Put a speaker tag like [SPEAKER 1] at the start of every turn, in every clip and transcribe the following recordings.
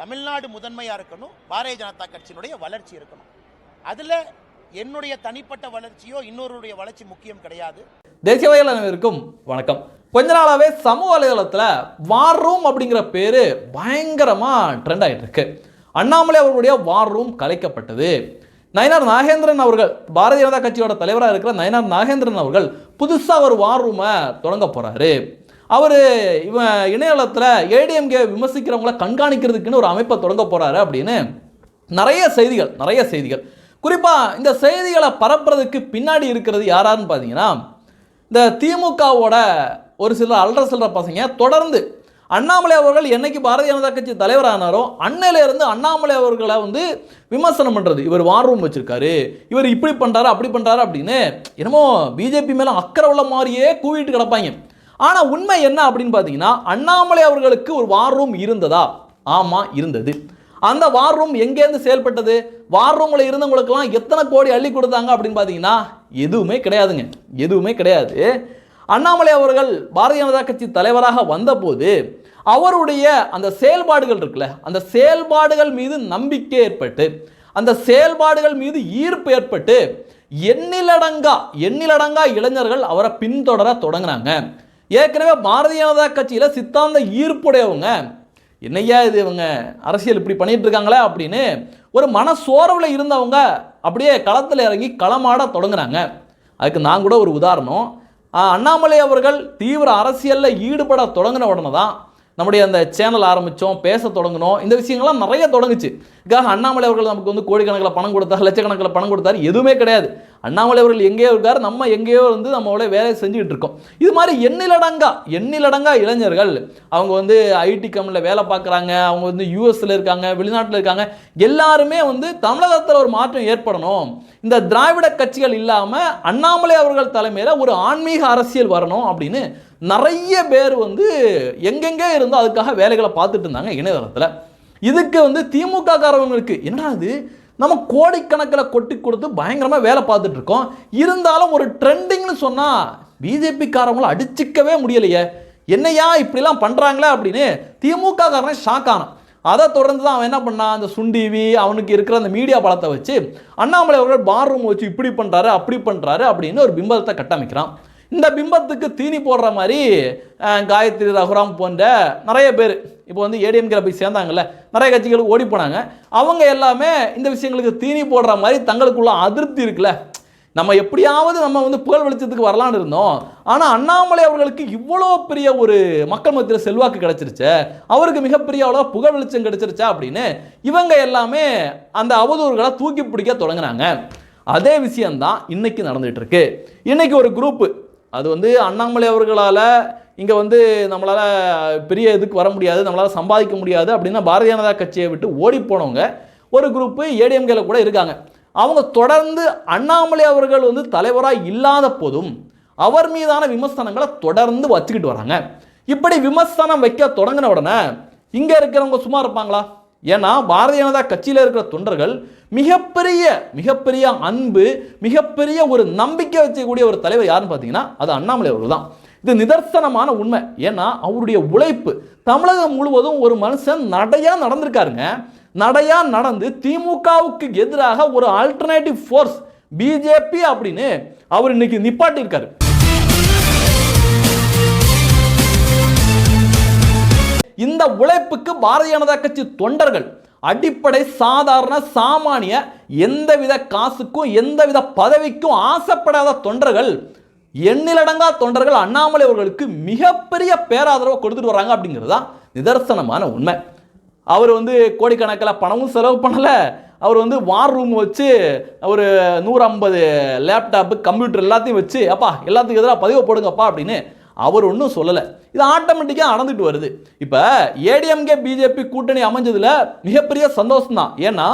[SPEAKER 1] தமிழ்நாடு முதன்மையாக இருக்கணும் பாரதிய ஜனதா கட்சியினுடைய வளர்ச்சி இருக்கணும். அதில் என்னுடைய தனிப்பட்ட வளர்ச்சியோ இன்னொருடைய வளர்ச்சி முக்கியம் கிடையாது.
[SPEAKER 2] தேசியவாதிகள் அனைவருக்கும் வணக்கம். கொஞ்ச நாளாகவே சமூக வலைதளத்தில் வார் ரூம் அப்படிங்கிற பேர் பயங்கரமாக ட்ரெண்ட் ஆகிட்டு இருக்கு. அண்ணாமலை அவர்களுடைய வார் ரூம் கலைக்கப்பட்டது. நயனார் நாகேந்திரன் அவர்கள் பாரதிய ஜனதா கட்சியோட தலைவராக இருக்கிற நயனார் நாகேந்திரன் அவர்கள் புதுசாக ஒரு வார் ரூமை தொடங்க போகிறாரு அவர் இவன் இணையதளத்தில் ஏடிஎம்கே விமர்சிக்கிறவங்கள கண்காணிக்கிறதுக்குன்னு ஒரு அமைப்பை தொடங்க போகிறாரு அப்படின்னு நிறைய செய்திகள் நிறைய செய்திகள். குறிப்பாக இந்த செய்திகளை பரப்புறதுக்கு பின்னாடி இருக்கிறது யாராருன்னு பார்த்தீங்கன்னா இந்த திமுகவோட ஒரு சில அல்ற சில்லற பசங்க தொடர்ந்து அண்ணாமலை அவர்கள் என்னைக்கு பாரதிய ஜனதா கட்சி தலைவரானாரோ அன்னையிலேருந்து அண்ணாமலை அவர்களை வந்து விமர்சனம் பண்ணுறது இவர் வார் ரூம் வச்சுருக்காரு இவர் இப்படி பண்ணுறாரு அப்படி பண்ணுறாரு அப்படின்னு என்னமோ பிஜேபி மேலே அக்கறை உள்ள மாதிரியே கூவிட்டு கிடப்பாங்க. ஆனால் உண்மை என்ன அப்படின்னு பார்த்தீங்கன்னா அண்ணாமலை அவர்களுக்கு ஒரு வார் ரூம் இருந்ததா? ஆமாம் இருந்தது. அந்த வார் ரூம் எங்கேருந்து செயல்பட்டது? வார் ரூமில் இருந்தவங்களுக்கெல்லாம் எத்தனை கோடி அள்ளி கொடுத்தாங்க அப்படின்னு பார்த்தீங்கன்னா எதுவுமே கிடையாதுங்க. எதுவுமே கிடையாது. அண்ணாமலை அவர்கள் பாரதிய ஜனதா கட்சி தலைவராக வந்தபோது அவருடைய அந்த செயல்பாடுகள் இருக்குல்ல அந்த செயல்பாடுகள் மீது நம்பிக்கை ஏற்பட்டு அந்த செயல்பாடுகள் மீது ஈர்ப்பு ஏற்பட்டு எண்ணிலடங்கா எண்ணிலடங்கா இளைஞர்கள் அவரை பின்தொடர தொடங்கினாங்க ஏற்கனவே பாரதிய ஜனதா கட்சியில் சித்தாந்த ஈர்ப்புடையவங்க. என்னையா இது இவங்க? அரசியல் இப்படி பண்ணிட்டு இருக்காங்களே அப்படின்னு ஒரு மன சோர்வில் இருந்தவங்க அப்படியே களத்தில் இறங்கி களமாட தொடங்குறாங்க. அதுக்கு நான் கூட ஒரு உதாரணம். அண்ணாமலை அவர்கள் தீவிர அரசியலில் ஈடுபட தொடங்கின உடனே தான் நம்முடைய அந்த சேனல் ஆரம்பித்தோம் பேச தொடங்கினோம். இந்த விஷயங்கள்லாம் நிறைய தொடங்குச்சு. இதுக்காக அண்ணாமலை அவர்கள் நமக்கு வந்து கோடிக்கணக்கில் பணம் கொடுத்தார் லட்சக்கணக்கில் பணம் கொடுத்தார் எதுவுமே கிடையாது. அண்ணாமலை அவர்கள் எங்கேயோ இருக்கார் நம்ம எங்கேயோ வந்து நம்மளோட வேலையை செஞ்சுக்கிட்டு இருக்கோம். இது மாதிரி எண்ணிலடங்கா எண்ணிலடங்கா இளைஞர்கள் அவங்க வந்து ஐடி கம்பெனியில் வேலை பார்க்குறாங்க அவங்க வந்து யூஎஸில் இருக்காங்க வெளிநாட்டில் இருக்காங்க எல்லாருமே வந்து தமிழகத்தில் ஒரு மாற்றம் ஏற்படணும். இந்த திராவிட கட்சிகள் இல்லாமல் அண்ணாமலை அவர்கள் தலைமையில் ஒரு ஆன்மீக அரசியல் வரணும் அப்படின்னு நிறைய பேர் வந்து எங்கெங்கே இருந்தோ அதுக்காக வேலைகளை பார்த்துட்டு இருந்தாங்க இணையதளத்தில். இதுக்கு வந்து திமுக காரவங்களுக்கு என்னடா இது? நம்ம கோடிக்கணக்கில் கொட்டி கொடுத்து பயங்கரமாக வேலை பார்த்துட்டு இருக்கோம். இருந்தாலும் ஒரு ட்ரெண்டிங்னு சொன்னால் பிஜேபிக்காரங்களை அடிச்சிக்கவே முடியலையே. என்னையா இப்படிலாம் பண்ணுறாங்களே அப்படின்னு திமுக காரன் ஷாக் ஆனான். அதை தொடர்ந்து தான் அவன் என்ன பண்ணான்? அந்த சுண்டிவி அவனுக்கு இருக்கிற அந்த மீடியா பலத்தை வச்சு அண்ணாமலை அவர்கள் பார் ரூம் வச்சு இப்படி பண்ணுறாரு அப்படி பண்ணுறாரு அப்படின்னு ஒரு பிம்பத்தை கட்டமைக்கிறான். இந்த பிம்பத்துக்கு தீனி போடுற மாதிரி காயத்ரி ரகுராம் போன்ற நிறைய பேர் இப்போ வந்து ஏடிஎம்கில் போய் சேர்ந்தாங்கல்ல நிறைய கட்சிகளுக்கு ஓடி போனாங்க. அவங்க எல்லாமே இந்த விஷயங்களுக்கு தீனி போடுற மாதிரி தங்களுக்குள்ள அதிருப்தி இருக்குல்ல. நம்ம எப்படியாவது நம்ம வந்து புகழ் வெளிச்சத்துக்கு வரலான்னு இருந்தோம். ஆனால் அண்ணாமலை அவர்களுக்கு இவ்வளோ பெரிய ஒரு மக்கள் மத்தியில் செல்வாக்கு கிடைச்சிருச்சே. அவருக்கு மிகப்பெரிய அவ்வளோ புகழ் வெளிச்சம் கிடைச்சிருச்சா அப்படின்னு இவங்க எல்லாமே அந்த அவதூறுகளை தூக்கி பிடிக்க தொடங்கினாங்க அதே விஷயம்தான் இன்னைக்கு நடந்துகிட்டு இருக்கு. இன்னைக்கு ஒரு குரூப்பு அது வந்து அண்ணாமலை அவர்களால் இங்கே வந்து நம்மளால் பெரிய இதுக்கு வர முடியாது நம்மளால் சம்பாதிக்க முடியாது அப்படின்னா பாரதிய ஜனதா கட்சியை விட்டு ஓடி போனவங்க ஒரு குரூப்பு ஏடிஎம்கேல கூட இருக்காங்க. அவங்க தொடர்ந்து அண்ணாமலை அவர்கள் வந்து தலைவராக இல்லாத போதும் அவர் மீதான விமர்சனங்களை தொடர்ந்து வச்சுக்கிட்டு வராங்க. இப்படி விமர்சனம் வைக்க தொடங்கின உடனே இங்கே இருக்கிறவங்க சும்மா இருப்பாங்களா? ஏன்னா பாரதிய ஜனதா கட்சியில் இருக்கிற தொண்டர்கள் மிகப்பெரிய மிகப்பெரிய அன்பு மிகப்பெரிய ஒரு நம்பிக்கை வச்சக்கூடிய ஒரு தலைவர் யாருன்னு பார்த்தீங்கன்னா அது அண்ணாமலை அவர்கள் தான் இது நிதர்சனமான உண்மை. ஏன்னா அவருடைய உழைப்பு தமிழகம் முழுவதும் ஒரு மனுஷன் நடையாக நடந்திருக்காருங்க. நடையாக நடந்து திமுகவுக்கு எதிராக ஒரு ஆல்டர்னேட்டிவ் ஃபோர்ஸ் பிஜேபி அப்படின்னு அவர் இன்னைக்கு நிப்பாட்டியிருக்காரு. இந்த உழைப்புக்கு பாரதிய ஜனதா கட்சி தொண்டர்கள் அடிப்படை சாதாரண சாமானிய எந்தவித காசுக்கும் எந்தவித பதவிக்கும் ஆசைப்படாத தொண்டர்கள் எண்ணிலடங்கா தொண்டர்கள் அண்ணாமலை அவர்களுக்கு மிகப்பெரிய பேராதரவை கொடுத்துட்டு வராங்க அப்படிங்கிறது தான் நிதர்சனமான உண்மை. அவர் வந்து கோடிக்கணக்கில் பணமும் செலவு பண்ணலை. அவர் வந்து வார் ரூம் வச்சு ஒரு நூறு ஐம்பது லேப்டாப்பு கம்ப்யூட்டர் எல்லாத்தையும் வச்சு அப்பா எல்லாத்துக்கும் எதிராக பதிவு போடுங்கப்பா அப்படின்னு அவர் ஒன்றும் சொல்லலை. இது ஆட்டோமேட்டிக்காக நடந்துட்டு வருது. இப்போ ஏடிஎம்கே பிஜேபி கூட்டணி அமைஞ்சதில் மிகப்பெரிய சந்தோஷம் தான் ஏன்னா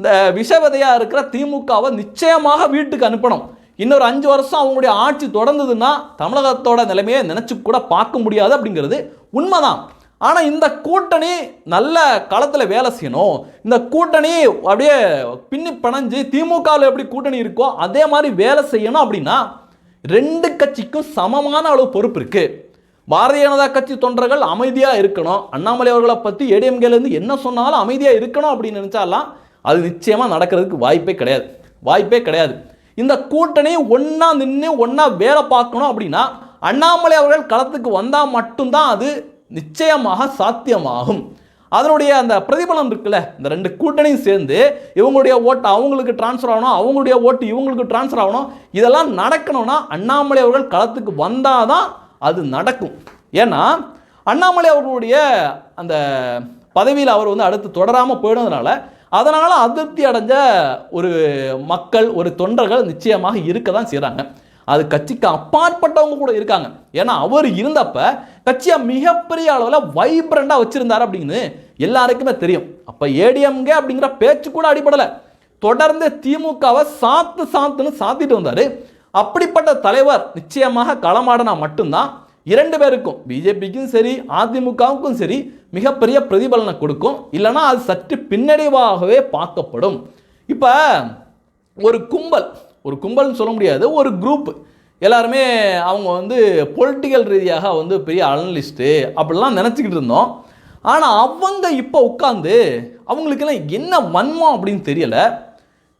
[SPEAKER 2] இந்த விஷவதையாக இருக்கிற திமுகவை நிச்சயமாக வீட்டுக்கு அனுப்பணும். இன்னொரு அஞ்சு வருஷம் அவங்களுடைய ஆட்சி தொடர்ந்ததுன்னா தமிழகத்தோட நிலைமையை நினச்சி கூட பார்க்க முடியாது அப்படிங்கிறது உண்மைதான். ஆனால் இந்த கூட்டணி நல்ல களத்தில் வேலை செய்யணும். இந்த கூட்டணி அப்படியே பின்னி பிணைஞ்சு திமுகவில் எப்படி கூட்டணி இருக்கோ அதே மாதிரி வேலை செய்யணும் அப்படின்னா ரெண்டு கட்சிக்கும் சமமான அளவு பொறுப்பு இருக்கு. பாரதிய ஜனதா கட்சி தொண்டர்கள் அமைதியாக இருக்கணும். அண்ணாமலை அவர்களை பற்றி ஏடிஎம்கேலேருந்து என்ன சொன்னாலும் அமைதியாக இருக்கணும் அப்படின்னு நினச்சாலாம் அது நிச்சயமாக நடக்கிறதுக்கு வாய்ப்பே கிடையாது. வாய்ப்பே கிடையாது. இந்த கூட்டணி ஒன்றா நின்று ஒன்றா வேலை பார்க்கணும் அப்படின்னா அண்ணாமலை அவர்கள் களத்துக்கு வந்தால் மட்டும்தான் அது நிச்சயமாக சாத்தியமாகும். அதனுடைய அந்த பிரதிபலம் இருக்குல்ல இந்த ரெண்டு கூட்டணியும் சேர்ந்து இவங்களுடைய ஓட்டு அவங்களுக்கு டிரான்ஸ்ஃபர் ஆகணும் அவங்களுடைய ஓட்டு இவங்களுக்கு டிரான்ஸ்ஃபர் ஆகணும் இதெல்லாம் நடக்கணும்னா அண்ணாமலை அவர்கள் களத்துக்கு வந்தாதான் அது நடக்கும். ஏன்னா அண்ணாமலை அவர்களுடைய அந்த பதவியில் அவர் வந்து அடுத்து தொடராமல் போயிடுறதுனால அதனால் அதிருப்தி அடைஞ்ச ஒரு மக்கள் ஒரு தொண்டர்கள் நிச்சயமாக இருக்க தான் செய்கிறாங்க அது கட்சிக்கு அப்பாற்பட்டவங்க கூட இருக்காங்க. ஏன்னா அவர் இருந்தப்ப கட்சியை மிகப்பெரிய அளவில் வைப்ரண்டாக வச்சிருந்தார் அப்படின்னு எல்லாருக்குமே தெரியும். அப்போ ஏடிஎம்கே அப்படிங்கிற பேச்சு கூட அடிபடலை. தொடர்ந்து திமுகவை சாத்து சாத்துன்னு சாத்திட்டு வந்தார். அப்படிப்பட்ட தலைவர் நிச்சயமாக களமாடனா மட்டும்தான் இரண்டு பேருக்கும் பிஜேபிக்கும் சரி அதிமுகவுக்கும் சரி மிகப்பெரிய பிரதிபலனை கொடுக்கும். இல்லைன்னா அது சற்று பின்னடைவாகவே பார்க்கப்படும். இப்போ ஒரு கும்பல் ஒரு கும்பல்னு சொல்ல முடியாது ஒரு குரூப் எல்லாருமே அவங்க வந்து பொலிட்டிக்கல் ரீதியாக வந்து பெரிய அனலிஸ்ட்டு அப்படிலாம் நினச்சிக்கிட்டு இருந்தோம். ஆனால் அவங்க இப்போ உட்காந்து அவங்களுக்கெல்லாம் என்ன வன்மம் அப்படின்னு தெரியலை.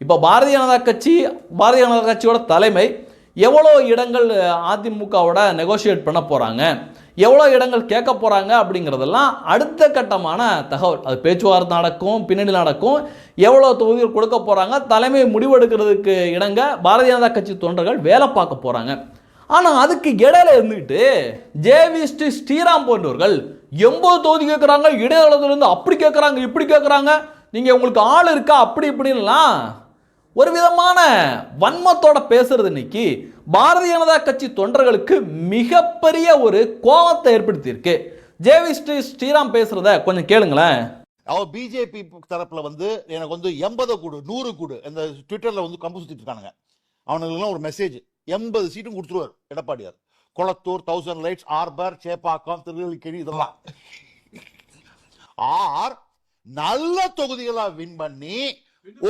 [SPEAKER 2] இப்போ பாரதிய ஜனதா கட்சி பாரதிய ஜனதா கட்சியோட தலைமை எவ்வளோ இடங்கள் அதிமுகவோட நெகோஷியேட் பண்ண போகிறாங்க எவ்வளோ இடங்கள் கேட்க போகிறாங்க அப்படிங்கிறதெல்லாம் அடுத்த கட்டமான தகவல். அது பேச்சுவார்த்தை நடக்கும் பின்னணி நடக்கும். எவ்வளோ தொகுதிகள் கொடுக்க போகிறாங்க தலைமை முடிவெடுக்கிறதுக்கு இடங்க பாரதிய ஜனதா கட்சி தொண்டர்கள் வேலை பார்க்க போகிறாங்க ஆனால் அதுக்கு இடையில இருந்துக்கிட்டு ஜேவி ஸ்ரீ ஸ்ரீராம் போன்றவர்கள் எண்பது தொகுதி கேட்குறாங்க இடையிலிருந்து அப்படி கேட்குறாங்க இப்படி கேட்குறாங்க. நீங்கள் உங்களுக்கு ஆள் இருக்கா அப்படி இப்படின்லாம் ஒரு விதமான வன்மத்தோட பேசுறது இன்னைக்கு பாரதிய ஜனதா கட்சி தொண்டர்களுக்கு மிகப்பெரிய ஒரு கோபத்தை ஏற்படுத்தியிருக்கு. ஜேவி ஸ்ரீ ஸ்ரீராம் பேசுறத கொஞ்சம் கேளுங்களேன்.
[SPEAKER 3] அவ பிஜேபி தரப்புல வந்து எனக்கு வந்து எண்பது கூடு நூறு கூடு இந்த ட்விட்டர்ல வந்து கம்பு சுத்திட்டு இருக்கானுங்க. அவனுக்குலாம் ஒரு மெசேஜ் எண்பது சீட்டும் கொடுத்துருவார் எடப்பாடியார். Kolathur thousand lights harbour Chepauk Tirunelveli இதெல்லாம். ஆர் நல்ல தொகுதிகளா வின் பண்ணி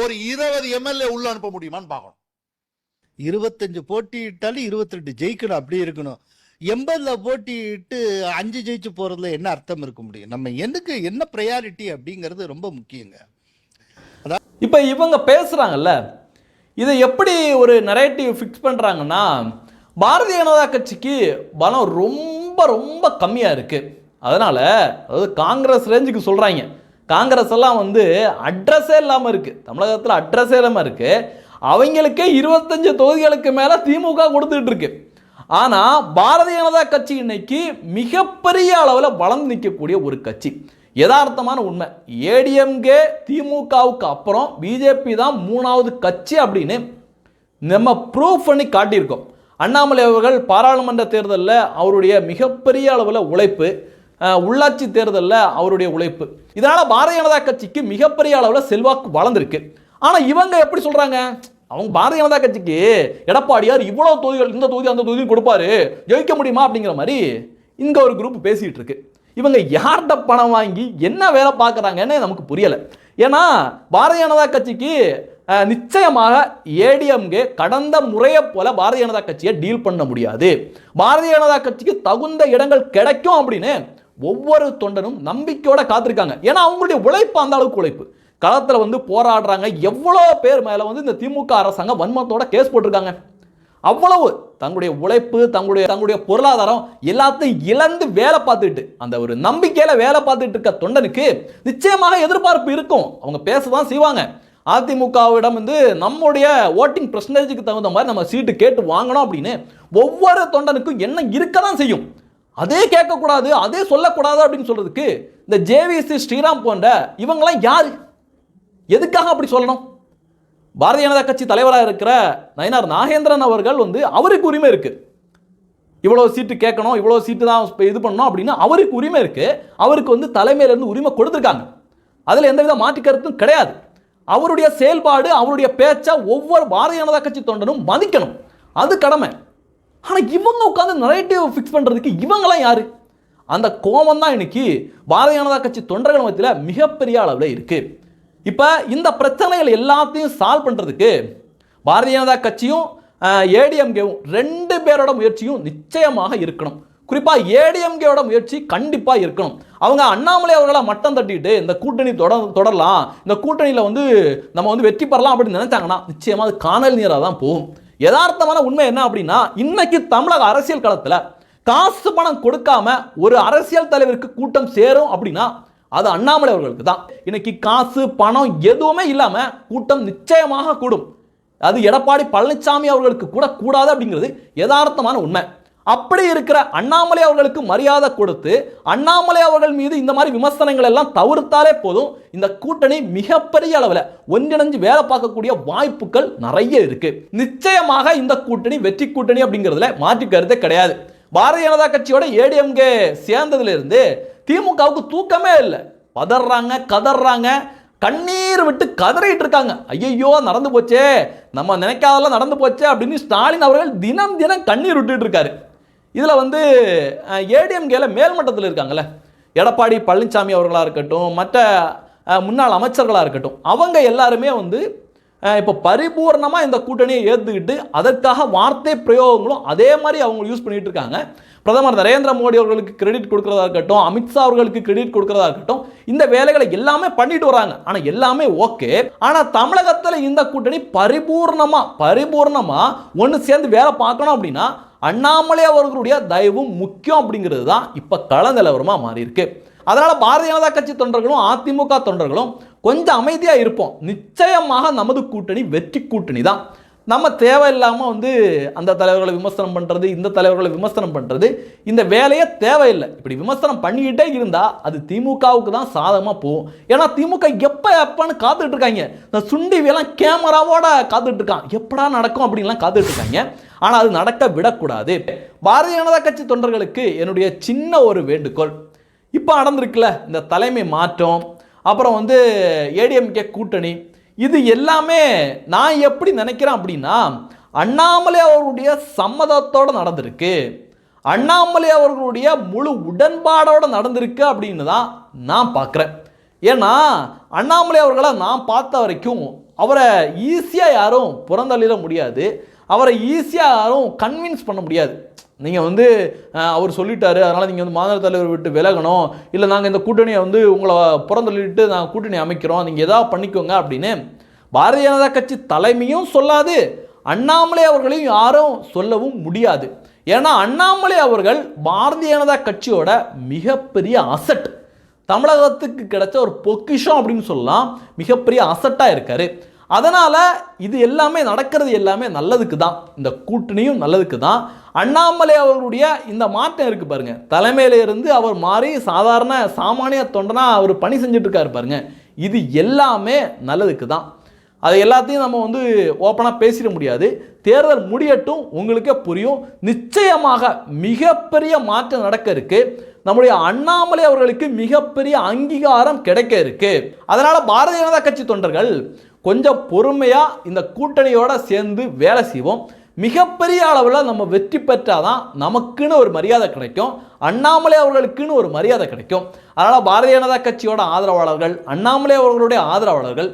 [SPEAKER 3] ஒரு இருபது எம்எல்ஏ உள்ள அனுப்ப முடியுமான்னு பார்க்கணும்.
[SPEAKER 4] இருபத்தஞ்சு போட்டியிட்டாலும் இருபத்தி ரெண்டு ஜெயிக்கணும் அப்படி இருக்கணும். எண்பதுல போட்டிட்டு அஞ்சு ஜெயிச்சு போறதுல என்ன அர்த்தம் இருக்க முடியும்? நம்ம எனக்கு என்ன ப்ரையாரிட்டி அப்படிங்கிறது ரொம்ப முக்கியங்க.
[SPEAKER 2] இப்போ இவங்க பேசுகிறாங்கல்ல இதை எப்படி ஒரு நரேட்டிவ் ஃபிக்ஸ் பண்ணுறாங்கன்னா பாரதிய ஜனதா கட்சிக்கு பலம் ரொம்ப ரொம்ப கம்மியாக இருக்குது அதனால் அதாவது காங்கிரஸ் ரேஞ்சுக்கு சொல்கிறாங்க காங்கிரஸ் எல்லாம் வந்து அட்ரஸே இல்லாமல் இருக்குது தமிழகத்தில் அட்ரஸே இல்லாமல் இருக்குது அவங்களுக்கே இருபத்தஞ்சு தொகுதிகளுக்கு மேலே திமுக கொடுத்துட்டு இருக்கு. ஆனால் பாரதிய ஜனதா கட்சி இன்னைக்கு மிகப்பெரிய அளவில் வளர்ந்து நிற்கக்கூடிய ஒரு கட்சி. யதார்த்தமான உண்மை. ஏடிஎம்கே திமுகவுக்கு அப்புறம் பிஜேபி தான் மூணாவது கட்சி அப்படின்னு நம்ம ப்ரூவ் பண்ணி காட்டியிருக்கோம். அண்ணாமலை அவர்கள் பாராளுமன்ற தேர்தலில் அவருடைய மிகப்பெரிய அளவில் உழைப்பு உள்ளாட்சி தேர்தலில் அவருடைய உழைப்பு. இதனால் பாரதிய ஜனதா கட்சிக்கு மிகப்பெரிய அளவில் செல்வாக்கு வளர்ந்துருக்கு. ஆனால் இவங்க எப்படி சொல்கிறாங்க அவங்க பாரதிய ஜனதா கட்சிக்கு எடப்பாடியார் இவ்வளோ தொகுதிகள் இந்த தொகுதி அந்த தொகுதி கொடுப்பாரு. ஜெயிக்க முடியுமா அப்படிங்கிற மாதிரி இங்கே ஒரு குரூப் பேசிகிட்டு இருக்கு. இவங்க யார்கிட்ட பணம் வாங்கி என்ன வேலை பார்க்குறாங்கன்னு நமக்கு புரியலை. ஏன்னா பாரதிய ஜனதா கட்சிக்கு நிச்சயமாக ஏடிஎம்கே கடந்த முறையை போல பாரதிய ஜனதா கட்சியை டீல் பண்ண முடியாது. பாரதிய ஜனதா கட்சிக்கு தகுந்த இடங்கள் கிடைக்கும் அப்படின்னு ஒவ்வொரு தொண்டனும் நம்பிக்கையோட காத்திருக்காங்க. ஏன்னா அவங்களுடைய உழைப்பு அந்த அளவுக்கு உழைப்பு. களத்தில் வந்து போராடுறாங்க. எவ்வளோ பேர் மேலே வந்து இந்த திமுக அரசாங்கம் வன்மத்தோட கேஸ் போட்டிருக்காங்க. அவ்வளவு தங்களுடைய உழைப்பு தங்களுடைய தங்களுடைய பொருளாதாரம் எல்லாத்தையும் இழந்து வேலை பார்த்துட்டு அந்த ஒரு நம்பிக்கையில வேலை பார்த்துட்டு இருக்க தொண்டனுக்கு நிச்சயமாக எதிர்பார்ப்பு இருக்கும். அவங்க பேச தான் செய்வாங்க. அதிமுகவிடம் வந்து நம்முடைய ஓட்டிங் பர்சன்டேஜுக்கு தகுந்த மாதிரி நம்ம சீட்டு கேட்டு வாங்கணும் அப்படின்னு ஒவ்வொரு தொண்டனுக்கும் என்ன இருக்க தான் செய்யும். அதே கேட்கக்கூடாது அதே சொல்லக்கூடாது அப்படின்னு சொல்கிறதுக்கு இந்த ஜேவிசி ஸ்ரீராம் போன்ற இவங்களாம் யார்? எதுக்காக அப்படி சொல்லணும்? பாரதிய ஜனதா கட்சி தலைவராக இருக்கிற நயனார் நாகேந்திரன் அவர்கள் வந்து அவருக்கு உரிமை இருக்குது இவ்வளோ சீட்டு கேட்கணும் இவ்வளோ சீட்டு தான் இப்போ இது பண்ணணும் அப்படின்னு அவருக்கு உரிமை இருக்குது அவருக்கு வந்து தலைமையிலேருந்து உரிமை கொடுத்துருக்காங்க. அதில் எந்தவித மாற்று கருத்தும் கிடையாது. அவருடைய செயல்பாடு அவருடைய பேச்சை ஒவ்வொரு பாரதிய ஜனதா கட்சி தொண்டனும் மதிக்கணும். அது கடமை. ஆனால் இவங்க உட்காந்து நரேட்டிவ் ஃபிக்ஸ் பண்ணுறதுக்கு இவங்களாம் யார்? அந்த கோபம் தான் இன்னைக்கு பாரதிய ஜனதா கட்சி தொண்டர்கள் மத்தியில் மிகப்பெரிய அளவில் இருக்குது இப்போ இந்த பிரச்சனைகள் எல்லாத்தையும் சால்வ் பண்ணுறதுக்கு பாரதிய ஜனதா கட்சியும் ஏடிஎம்கேவும் ரெண்டு பேரோட முயற்சியும் நிச்சயமாக இருக்கணும். குறிப்பாக ஏடிஎம்கேயோட முயற்சி கண்டிப்பாக இருக்கணும். அவங்க அண்ணாமலை அவர்களை மட்டம் தட்டிட்டு இந்த கூட்டணி தொடர் தொடரலாம் இந்த கூட்டணியில் வந்து நம்ம வந்து வெற்றி பெறலாம் அப்படின்னு நினைச்சாங்கன்னா நிச்சயமாக அது காணல் நீராக தான் போகும். யதார்த்தமான உண்மை என்ன அப்படின்னா இன்னைக்கு தமிழக அரசியல் களத்தில் காசு பணம் கொடுக்காம ஒரு அரசியல் தலைவருக்கு கூட்டம் சேரும் அப்படின்னா அது அண்ணாமலை அவர்களுக்கு தான். இன்னைக்கு காசு பணம் எதுவுமே இல்லாம கூட்டம் நிச்சயமாக கூடும். அது எடப்பாடி பழனிசாமி அவர்களுக்கு கூட கூடாது அப்படிங்கிறது யதார்த்தமான உண்மை. அப்படி இருக்கிற அண்ணாமலை அவர்களுக்கு மரியாதை கொடுத்து அண்ணாமலை அவர்கள் மீது இந்த மாதிரி விமர்சனங்கள் எல்லாம் தவிர்த்தாலே போதும். இந்த கூட்டணி மிகப்பெரிய அளவில் ஒன்றிணைஞ்சு வேலை பார்க்கக்கூடிய வாய்ப்புகள் நிறைய இருக்கு. நிச்சயமாக இந்த கூட்டணி வெற்றி கூட்டணி அப்படிங்கிறதுல மாற்று கருத்தே கிடையாது. பாரதிய ஜனதா கட்சியோட ஏடிஎம்கே சேர்ந்ததுலேருந்து திமுகவுக்கு தூக்கமே இல்லை. பதறாங்க கதறாங்க. கண்ணீர் விட்டு கதறிட்டு இருக்காங்க. ஐயையோ நடந்து போச்சே. நம்ம நினைக்காதெல்லாம் நடந்து போச்சே அப்படின்னு ஸ்டாலின் அவர்கள் தினம் தினம் கண்ணீர் விட்டுட்டு இருக்காரு. இதில் வந்து ஏடிஎம்கேல மேல்மட்டத்தில் இருக்காங்கல்ல. எடப்பாடி பழனிசாமி அவர்களாக இருக்கட்டும் மற்ற முன்னாள் அமைச்சர்களாக இருக்கட்டும் அவங்க எல்லாருமே வந்து இப்போ பரிபூர்ணமாக இந்த கூட்டணியை ஏற்றுக்கிட்டு அதற்காக வார்த்தை பிரயோகங்களும் அதே மாதிரி அவங்க யூஸ் பண்ணிகிட்டு இருக்காங்க. பிரதமர் நரேந்திர மோடி அவர்களுக்கு கிரெடிட் கொடுக்குறதா இருக்கட்டும் அமித்ஷா அவர்களுக்கு கிரெடிட் கொடுக்கறதா இருக்கட்டும் இந்த வேலைகளை எல்லாமே பண்ணிட்டு வராங்க. ஆனால் எல்லாமே ஓகே ஆனால் தமிழகத்தில் இந்த கூட்டணி பரிபூர்ணமாக பரிபூர்ணமாக ஒன்று சேர்ந்து வேலை பார்க்கணும் அப்படின்னா அண்ணாமலை அவர்களுடைய தயவும் முக்கியம் அப்படிங்கிறது தான் இப்போ கள நிலவரமாக அதனால் பாரதிய ஜனதா கட்சி தொண்டர்களும் அதிமுக தொண்டர்களும் கொஞ்சம் அமைதியாக இருப்போம். நிச்சயமாக நமது கூட்டணி வெற்றி கூட்டணி தான். நம்ம தேவையில்லாமல் வந்து அந்த தலைவர்களை விமர்சனம் பண்ணுறது இந்த தலைவர்களை விமர்சனம் பண்ணுறது இந்த வேலையே தேவையில்லை. இப்படி விமர்சனம் பண்ணிக்கிட்டே இருந்தால் அது திமுகவுக்கு தான் சாதகமாக போகும். ஏன்னா திமுக எப்போ எப்போன்னு காத்துட்ருக்காங்க இந்த சுண்டிவியெல்லாம் கேமராவோட காத்துட்ருக்கான் எப்படா நடக்கும் அப்படின்லாம் காத்துட்ருக்காங்க ஆனால் அது நடக்க விடக்கூடாது. பாரதிய ஜனதா கட்சி தொண்டர்களுக்கு என்னுடைய சின்ன ஒரு வேண்டுகோள். இப்போ நடந்திருக்குல்ல இந்த தலைமை மாற்றம் அப்புறம் வந்து ஏடிஎம்கே கூட்டணி இது எல்லாமே நான் எப்படி நினைக்கிறேன் அப்படின்னா அண்ணாமலை அவர்களுடைய சம்மதத்தோடு நடந்திருக்கு. அண்ணாமலை அவர்களுடைய முழு உடன்பாடோடு நடந்திருக்கு அப்படின்னு தான் நான் பார்க்குறேன். ஏன்னா அண்ணாமலை அவர்களை நான் பார்த்த வரைக்கும் அவரை ஈஸியாக யாரும் புறந்தள்ளிட முடியாது. அவரை ஈஸியாக யாரும் கன்வின்ஸ் பண்ண முடியாது. நீங்கள் வந்து அவர் சொல்லிட்டாரு அதனால் நீங்கள் வந்து மாநில தலைவர் விட்டு விலகணும். இல்லை நாங்கள் இந்த கூட்டணியை வந்து உங்களை புறந்தள்ளிட்டு நாங்கள் கூட்டணி அமைக்கிறோம். நீங்கள் எதாவது பண்ணிக்கோங்க அப்படின்னு பாரதிய ஜனதா கட்சி தலைமையும் சொல்லாது அண்ணாமலை அவர்களையும் யாரும் சொல்லவும் முடியாது. ஏன்னா அண்ணாமலை அவர்கள் பாரதிய ஜனதா கட்சியோட மிகப்பெரிய அசட் தமிழகத்துக்கு கிடைச்ச ஒரு பொக்கிஷம் அப்படின்னு சொல்லலாம். மிகப்பெரிய அசட்டாக இருக்கார். அதனால் இது எல்லாமே நடக்கிறது எல்லாமே நல்லதுக்கு தான் இந்த கூட்டணியும் நல்லதுக்கு தான் அண்ணாமலை அவர்களுடைய இந்த மாற்றம் இருக்குது பாருங்கள் தலைமையில இருந்து அவர் மாறி சாதாரண சாமானிய தொண்டனாக அவர் பணி செஞ்சிட்ருக்காரு பாருங்கள் பாருங்க. இது எல்லாமே நல்லதுக்கு தான் அது எல்லாத்தையும் நம்ம வந்து ஓப்பனாக பேசிட முடியாது. தேர்தல் முடியட்டும் உங்களுக்கே புரியும். நிச்சயமாக மிகப்பெரிய மாற்றம் நடக்க இருக்கு. நம்முடைய அண்ணாமலை அவர்களுக்கு மிகப்பெரிய அங்கீகாரம் கிடைக்க இருக்கு. அதனால் பாரதிய ஜனதா கட்சி தொண்டர்கள் கொஞ்சம் பொறுமையாக இந்த கூட்டணியோடு சேர்ந்து வேலை செய்வோம். மிகப்பெரிய அளவில் நம்ம வெற்றி பெற்றாதான் நமக்குன்னு ஒரு மரியாதை கிடைக்கும். அண்ணாமலை அவர்களுக்குன்னு ஒரு மரியாதை கிடைக்கும். அதனால் பாரதிய ஜனதா கட்சியோட ஆதரவாளர்கள் அண்ணாமலை அவர்களுடைய ஆதரவாளர்கள்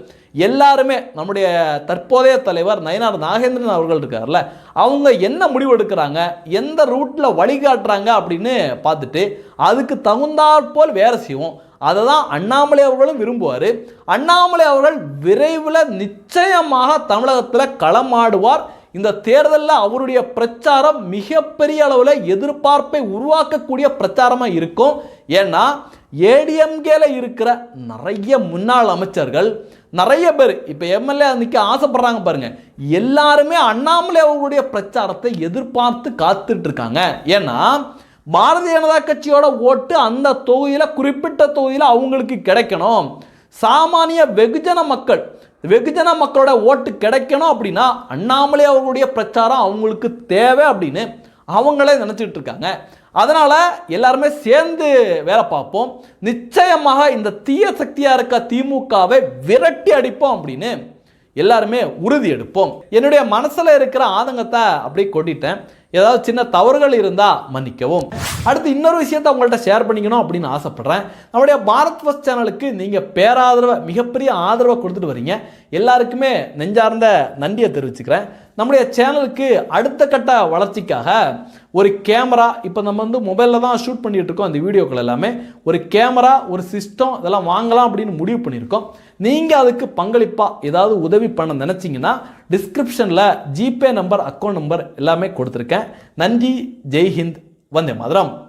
[SPEAKER 2] எல்லாருமே நம்முடைய தற்போதைய தலைவர் நயனார் நாகேந்திரன் அவர்கள் இருக்கார்ல அவங்க என்ன முடிவு எடுக்கிறாங்க எந்த ரூட்டில் வழிகாட்டுறாங்க அப்படின்னு பார்த்துட்டு அதுக்கு தகுந்தாற்போல் வேலை செய்வோம். அதை தான் அண்ணாமலை அவர்களும் விரும்புவார். அண்ணாமலை அவர்கள் விரைவில் நிச்சயமாக தமிழகத்தில் களமாடுவார். இந்த தேர்தலில் அவருடைய பிரச்சாரம் மிகப்பெரிய அளவில் எதிர்பார்ப்பை உருவாக்கக்கூடிய பிரச்சாரமாக இருக்கும். ஏன்னா ஏடிஎம்கேல இருக்கிற நிறைய முன்னாள் அமைச்சர்கள் நிறைய பேர் இப்போ எம்எல்ஏ நிற்க ஆசைப்படுறாங்க பாருங்க எல்லாருமே அண்ணாமலை அவர்களுடைய பிரச்சாரத்தை எதிர்பார்த்து காத்துட்டு இருக்காங்க. ஏன்னா பாரதிய ஜனதா கட்சியோட ஓட்டு அந்த தொகுதியில் குறிப்பிட்ட தொகுதியில் அவங்களுக்கு கிடைக்கணும். சாமானிய வெகுஜன மக்கள் வெகுஜன மக்களோட ஓட்டு கிடைக்கணும் அப்படின்னா அண்ணாமலை அவர்களுடைய பிரச்சாரம் அவங்களுக்கு தேவை அப்படின்னு அவங்களே நினச்சிட்டு இருக்காங்க. அதனால் எல்லாருமே சேர்ந்து வேலை பார்ப்போம். நிச்சயமாக இந்த தீய சக்தியாக இருக்க திமுகவை விரட்டி அடிப்போம் அப்படின்னு எல்லாருமே உறுதி எடுப்போம். என்னுடைய மனசில் இருக்கிற ஆதங்கத்தை அப்படியே கொட்டிட்டேன். ஏதாவது சின்ன தவறுகள் இருந்தால் மன்னிக்கவும். அடுத்து இன்னொரு விஷயத்தை உங்கள்கிட்ட ஷேர் பண்ணிக்கணும் அப்படின்னு ஆசைப்பட்றேன். நம்முடைய பாரத் ஃபஸ்ட் சேனலுக்கு நீங்கள் பேராதரவை மிகப்பெரிய ஆதரவை கொடுத்துட்டு வரீங்க. எல்லாருக்குமே நெஞ்சார்ந்த நன்றியை தெரிவிச்சுக்கிறேன். நம்முடைய சேனலுக்கு அடுத்த கட்ட வளர்ச்சிக்காக ஒரு கேமரா இப்போ நம்ம வந்து மொபைலில் தான் ஷூட் பண்ணிகிட்டு இருக்கோம் அந்த வீடியோக்கள் எல்லாமே. ஒரு கேமரா ஒரு சிஸ்டம் இதெல்லாம் வாங்கலாம் அப்படின்னு முடிவு பண்ணியிருக்கோம். நீங்கள் அதுக்கு பங்களிப்பாக ஏதாவது உதவி பண்ண நினச்சிங்கன்னா டிஸ்கிரிப்ஷனில் ஜிபே நம்பர் அக்கௌண்ட் நம்பர் எல்லாமே கொடுத்துருக்கேன். நன்றி ஜெய்ஹிந்த் வந்தே மாதிரம்.